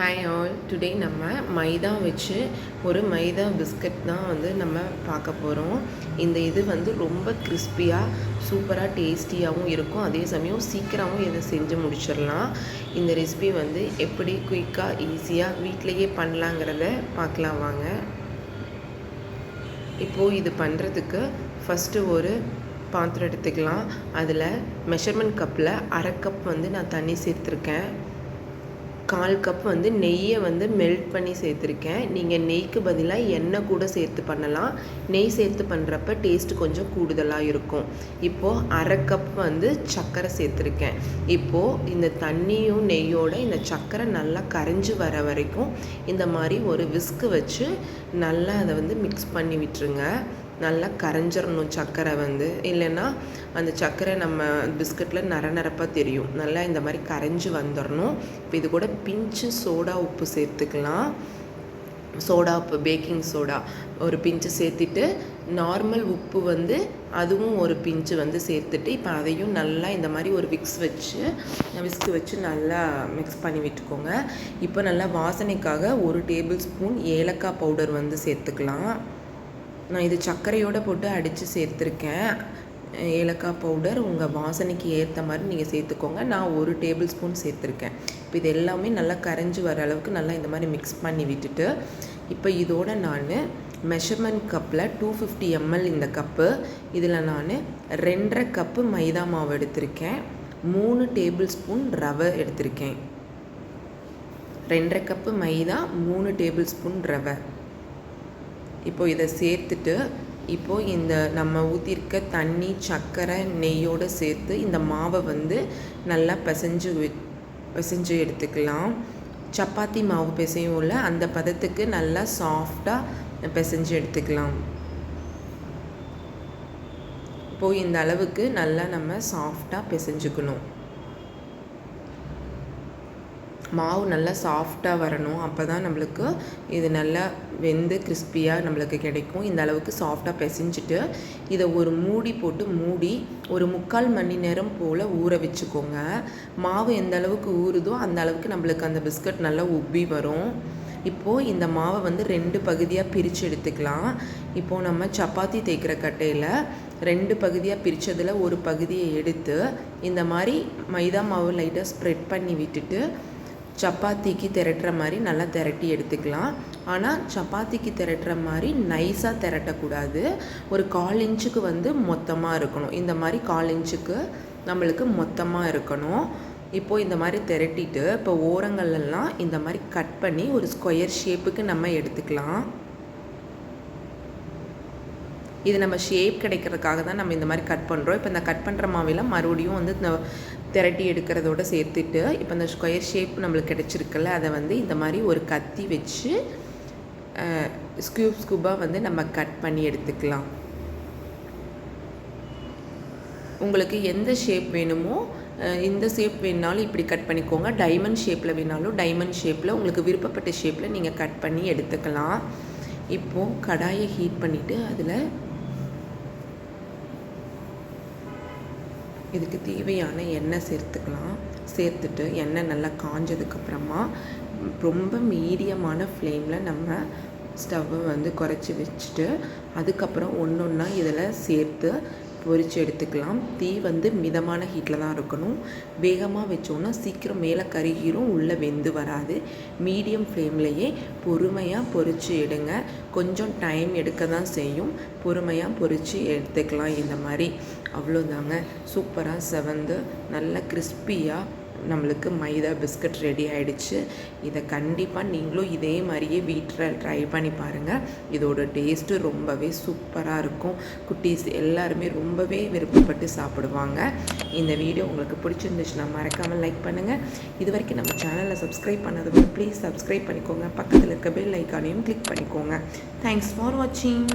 Hi all today நம்ம மைதா வச்சு ஒரு மைதா பிஸ்கட் தான் வந்து நம்ம பார்க்க போகிறோம் இந்த இது வந்து ரொம்ப கிறிஸ்பியாக சூப்பராக டேஸ்டியாகவும் இருக்கும். அதே சமயம் சீக்கிரமும் இதை செஞ்சு முடிச்சிடலாம். இந்த ரெசிபி வந்து எப்படி குயிக்காக ஈஸியாக வீட்டிலையே பண்ணலாங்கிறத பார்க்கலாம் வாங்க. இப்போது இது பண்ணுறதுக்கு ஃபஸ்ட்டு ஒரு பாத்திரம் எடுத்துக்கலாம். அதில் மெஷர்மெண்ட் கப்பில் அரை கப் வந்து நான் தண்ணி சேர்த்துருக்கேன். கால் கப் வந்து நெய்யை வந்து மெல்ட் பண்ணி சேர்த்துருக்கேன். நீங்கள் நெய்க்கு பதிலாக எண்ணெய் கூட சேர்த்து பண்ணலாம். நெய் சேர்த்து பண்ணுறப்ப டேஸ்ட் கொஞ்சம் கூடுதலாக இருக்கும். இப்போது அரை கப் வந்து சர்க்கரை சேர்த்துருக்கேன். இப்போது இந்த தண்ணியும் நெய்யோட இந்த சர்க்கரை நல்லா கரைஞ்சி வர வரைக்கும் இந்த மாதிரி ஒரு விஸ்கு வச்சு நல்லா அதை வந்து மிக்ஸ் பண்ணி விட்டுருங்க. நல்லா கரைஞ்சிடணும் சர்க்கரை வந்து. இல்லைன்னா அந்த சர்க்கரை நம்ம பிஸ்கட்டில் நர நரப்பாக தெரியும். நல்லா இந்த மாதிரி கரைஞ்சி வந்துடணும் இப்போ இது கூட பிஞ்சு சோடா உப்பு சேர்த்துக்கலாம். சோடா உப்பு பேக்கிங் சோடா ஒரு பிஞ்சு சேர்த்துட்டு நார்மல் உப்பு வந்து அதுவும் ஒரு பிஞ்சு வந்து சேர்த்துட்டு இப்போ அதையும் நல்லா இந்த மாதிரி ஒரு விக்ஸ் வச்சு விஸ்க்கு வச்சு நல்லா மிக்ஸ் பண்ணி விட்டுக்கோங்க. இப்போ நல்லா வாசனைக்காக ஒரு டேபிள் ஸ்பூன் ஏலக்காய் பவுடர் வந்து சேர்த்துக்கலாம். நான் இது சர்க்கரையோடு போட்டு அடித்து சேர்த்துருக்கேன். ஏலக்காய் பவுடர் உங்கள் வாசனைக்கு ஏற்ற மாதிரி நீங்கள் சேர்த்துக்கோங்க. நான் ஒரு டேபிள் ஸ்பூன் சேர்த்துருக்கேன். இப்போ இது எல்லாமே நல்லா கரைஞ்சி வர அளவுக்கு நல்லா இந்த மாதிரி மிக்ஸ் பண்ணி விட்டுட்டு இப்போ இதோட நான் மெஷர்மெண்ட் கப்பில் டூ ஃபிஃப்டி எம்எல் இந்த கப்பு இதில் நான் ரெண்டரை கப்பு மைதா மாவு எடுத்திருக்கேன். மூணு டேபிள் ஸ்பூன் ரவை எடுத்திருக்கேன். ரெண்டரை கப்பு மைதா மூணு டேபிள் ஸ்பூன் ரவை. இப்போது இதை சேர்த்துட்டு இப்போது இந்த நம்ம ஊற்றிருக்க தண்ணி சர்க்கரை நெய்யோடு சேர்த்து இந்த மாவை வந்து நல்லா பிசைஞ்சு பிசைஞ்சு எடுத்துக்கலாம். சப்பாத்தி மாவு பிசையும்ல அந்த பதத்துக்கு நல்லா சாஃப்டாக பிசைஞ்சு எடுத்துக்கலாம். இப்போது இந்த அளவுக்கு நல்லா நம்ம சாஃப்டாக பிசைஞ்சுக்கணும். மாவு நல்லா சாஃப்டாக வரணும். அப்போ தான் நம்மளுக்கு இது நல்லா வெந்து கிறிஸ்பியாக நம்மளுக்கு கிடைக்கும். இந்த அளவுக்கு சாஃப்டாக பிசைஞ்சிட்டு இதை ஒரு மூடி போட்டு மூடி ஒரு முக்கால் மணி நேரம் போல் ஊற வச்சுக்கோங்க. மாவு எந்த அளவுக்கு ஊறுதோ அந்த அளவுக்கு நம்மளுக்கு அந்த பிஸ்கட் நல்லா உப்பி வரும். இப்போது இந்த மாவை வந்து ரெண்டு பகுதியாக பிரித்து எடுத்துக்கலாம். இப்போது நம்ம சப்பாத்தி தேய்க்கிற கட்டையில் ரெண்டு பகுதியாக பிரித்ததில் ஒரு பகுதியை எடுத்து இந்த மாதிரி மைதா மாவு லைட்டாக ஸ்ப்ரெட் பண்ணி விட்டுட்டு சப்பாத்திக்கு திரட்டுற மாதிரி நல்லா திரட்டி எடுத்துக்கலாம். ஆனால் சப்பாத்திக்கு திரட்டுற மாதிரி நைஸாக திரட்டக்கூடாது. ஒரு கால் இன்ச்சுக்கு வந்து மொத்தமாக இருக்கணும். இந்த மாதிரி கால் இன்ச்சுக்கு நம்மளுக்கு மொத்தமாக இருக்கணும். இப்போது இந்த மாதிரி திரட்டிட்டு இப்போ ஓரங்கள்லாம் இந்த மாதிரி கட் பண்ணி ஒரு ஸ்கொயர் ஷேப்புக்கு நம்ம எடுத்துக்கலாம். இது நம்ம ஷேப் கிடைக்கிறதுக்காக தான் நம்ம இந்த மாதிரி கட் பண்ணுறோம் இப்போ இந்த கட் பண்ணுற மாவிலாம் மறுபடியும் வந்து இந்த திரட்டி எடுக்கிறதோட சேர்த்துட்டு இப்போ இந்த ஸ்கொயர் ஷேப் நம்மளுக்கு கிடச்சிருக்குல்ல அதை வந்து இந்த மாதிரி ஒரு கத்தி வச்சு ஸ்கூப் ஸ்கூப்பாக வந்து நம்ம கட் பண்ணி எடுத்துக்கலாம். உங்களுக்கு எந்த ஷேப் வேணுமோ இந்த ஷேப் வேணாலும் இப்படி கட் பண்ணிக்கோங்க. டைமண்ட் ஷேப்பில் வேணாலும் டைமண்ட் ஷேப்பில் உங்களுக்கு விருப்பப்பட்ட ஷேப்பில் நீங்கள் கட் பண்ணி எடுத்துக்கலாம். இப்போது கடாயை ஹீட் பண்ணிவிட்டு அதில் இதுக்கு தேவையான எண்ணெய் சேர்த்துக்கலாம். சேர்த்துட்டு எண்ணெய் நல்லா காஞ்சதுக்கப்புறமா ரொம்ப மீடியமான ஃப்ளேமில் நம்ம ஸ்டவ்வை வந்து குறைச்சி வச்சுட்டு அதுக்கப்புறம் ஒன்று ஒன்றா இதில் சேர்த்து பொரித்து எடுத்துக்கலாம். தீ வந்து மிதமான ஹீட்டில் தான் இருக்கணும். வேகமாக வச்சோன்னா சீக்கிரம் மேலே கருகிரும் உள்ளே வெந்து வராது. மீடியம் ஃப்ளேம்லேயே பொறுமையாக பொரித்து எடுங்க. கொஞ்சம் டைம் எடுக்க தான் செய்யும். பொறுமையாக பொரித்து எடுத்துக்கலாம் இந்த மாதிரி. அவ்வளோதாங்க சூப்பராக செவந்து நல்லா கிறிஸ்பியாக நம்மளுக்கு மைதா பிஸ்கட் ரெடி ஆகிடுச்சு இதை கண்டிப்பாக நீங்களும் இதே மாதிரியே வீட்டில் ட்ரை பண்ணி பாருங்கள் இதோட டேஸ்ட்டு ரொம்பவே சூப்பராக இருக்கும். குட்டீஸ் எல்லாருமே ரொம்பவே விருப்பப்பட்டு சாப்பிடுவாங்க. இந்த வீடியோ உங்களுக்கு பிடிச்சிருந்துச்சுன்னா மறக்காமல் லைக் பண்ணுங்கள் இது வரைக்கும் நம்ம சேனலில் சப்ஸ்கிரைப் பண்ணது ப்ளீஸ் சப்ஸ்கிரைப் பண்ணிக்கோங்க. பக்கத்தில் இருக்க பெல் ஐக்கானையும் கிளிக் பண்ணிக்கோங்க. தேங்க்ஸ் ஃபார் வாட்சிங்